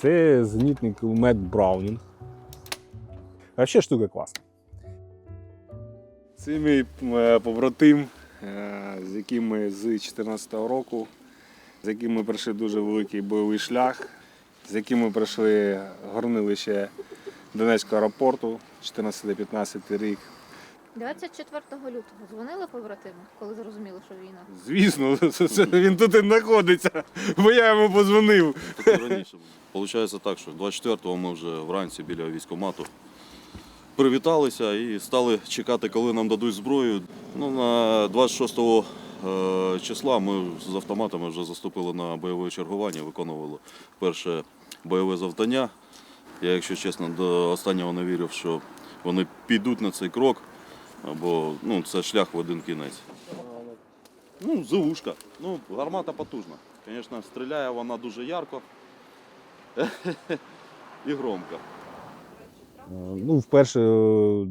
Це зенітний кулемет Браунінг. Взагалі штука класна. Це мій е, побратим, е, з яким ми з 2014 року, з яким ми пройшли дуже великий бойовий шлях, з яким ми пройшли горнилище Донецького аеропорту 14-15 рік. 24 лютого дзвонили побратиму, коли зрозуміли, що війна. Звісно, це- це він тут і знаходиться, бо я йому позвонив. Трохи раніше. Получається так, що 24-го ми вже вранці біля військкомату привіталися і стали чекати, коли нам дадуть зброю. Ну, на 26 е, числа ми з автоматами вже заступили на бойове чергування, виконували перше бойове завдання. Я, якщо чесно, до останнього не вірив, що вони підуть на цей крок, бо ну, це шлях в один кінець. Ну, ЗУшка. Ну, гармата потужна. Звісно, стріляє вона дуже ярко і громко. Е, Ну, вперше е,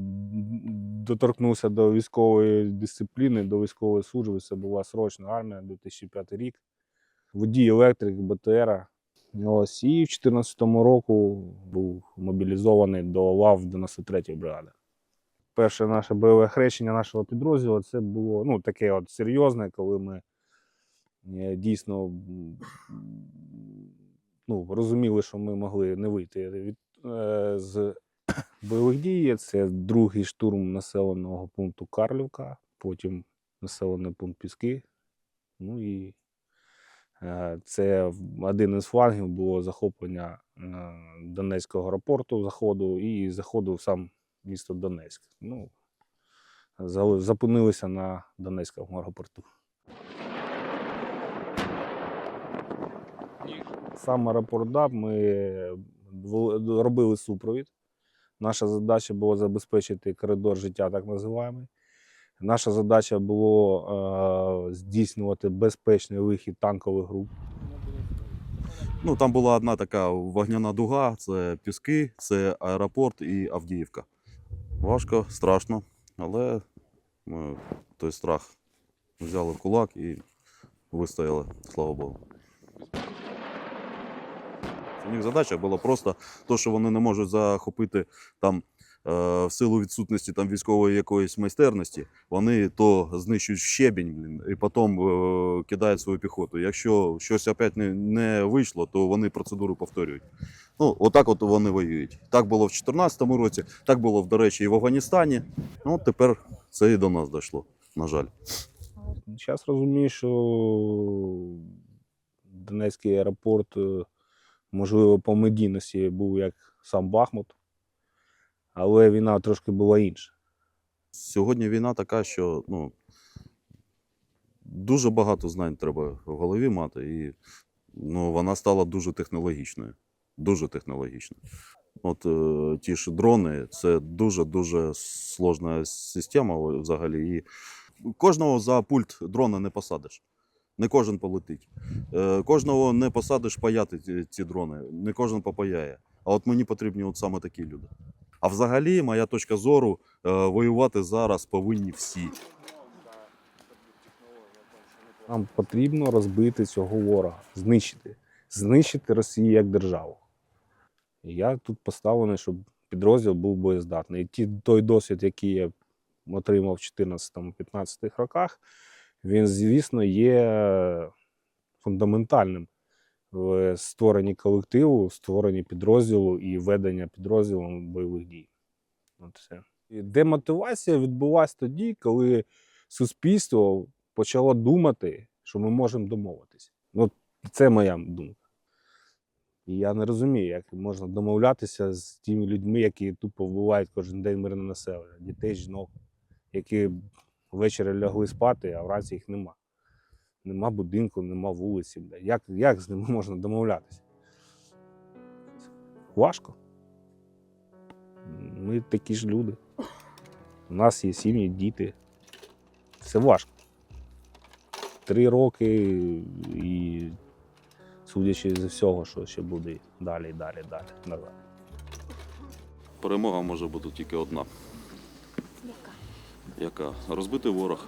доторкнувся до військової дисципліни, до військової служби. Це була срочна армія, 2005 рік. Водій електрик БТРа. Ось, і в 2014 року був мобілізований до лав 93-ї бригади. Перше наше бойове хрещення нашого підрозділу це було ну, таке от серйозне, коли ми е, дійсно ну, розуміли, що ми могли не вийти від, е, з бойових дій. Це другий штурм населеного пункту Карлівка, потім населений пункт Піски. Ну і е, це один із флангів було захоплення е, Донецького аеропорту заходу і заходу в сам місто Донецьк. Ну, зупинилися на Донецькому аеропорту. Сам аеропорт ДАБ ми робили супровід. Наша задача була забезпечити коридор життя, так називаємо. Наша задача було е, здійснювати безпечний вихід танкових груп. Ну, там була одна така вогняна дуга: це Піски, це аеропорт і Авдіївка. Важко, страшно, але ми той страх взяли в кулак і вистояли, слава Богу. У них задача була просто то, що вони не можуть захопити там е, в силу відсутності там військової якоїсь майстерності, вони то знищують щебінь блін, і потім е, кидають свою піхоту. Якщо щось опять не, не вийшло, то вони процедуру повторюють. Ну, отак от вони воюють. Так було в 2014 році, так було, до речі, і в Афганістані. Ну, от тепер це і до нас дійшло, на жаль. Зараз розумію, що Донецький аеропорт, е, можливо, по медійності був як сам Бахмут, але війна трошки була інша. Сьогодні війна така, що ну, дуже багато знань треба в голові мати, і ну, вона стала дуже технологічною. Дуже технологічною. От е, ті ж дрони це дуже-дуже сложна система взагалі. І кожного за пульт дрона не посадиш. Не кожен полетить. Е, кожного не посадиш паяти ці, дрони, не кожен попаяє. А от мені потрібні от саме такі люди. А взагалі, моя точка зору, е, воювати зараз повинні всі. Нам потрібно розбити цього ворога, знищити, знищити Росію як державу. Я тут поставлений, щоб підрозділ був боєздатний. І той досвід, який я отримав в 14-15 роках, він, звісно, є фундаментальним в створенні колективу, створенні підрозділу і ведення підрозділом бойових дій. От все. І демотивація відбулася тоді, коли суспільство почало думати, що ми можемо домовитися. От це моя думка. І я не розумію, як можна домовлятися з тими людьми, які тупо вбивають кожен день мирне населення, дітей, жінок, які ввечері лягли спати, а вранці їх нема. Нема будинку, нема вулиці. Як, як з ними можна домовлятися? Важко. Ми такі ж люди. У нас є сім'ї, діти. Це важко. Три роки і судячи з всього, що ще буде далі, далі, далі. Назад. Перемога може бути тільки одна, Яка? розбитий розбити ворог,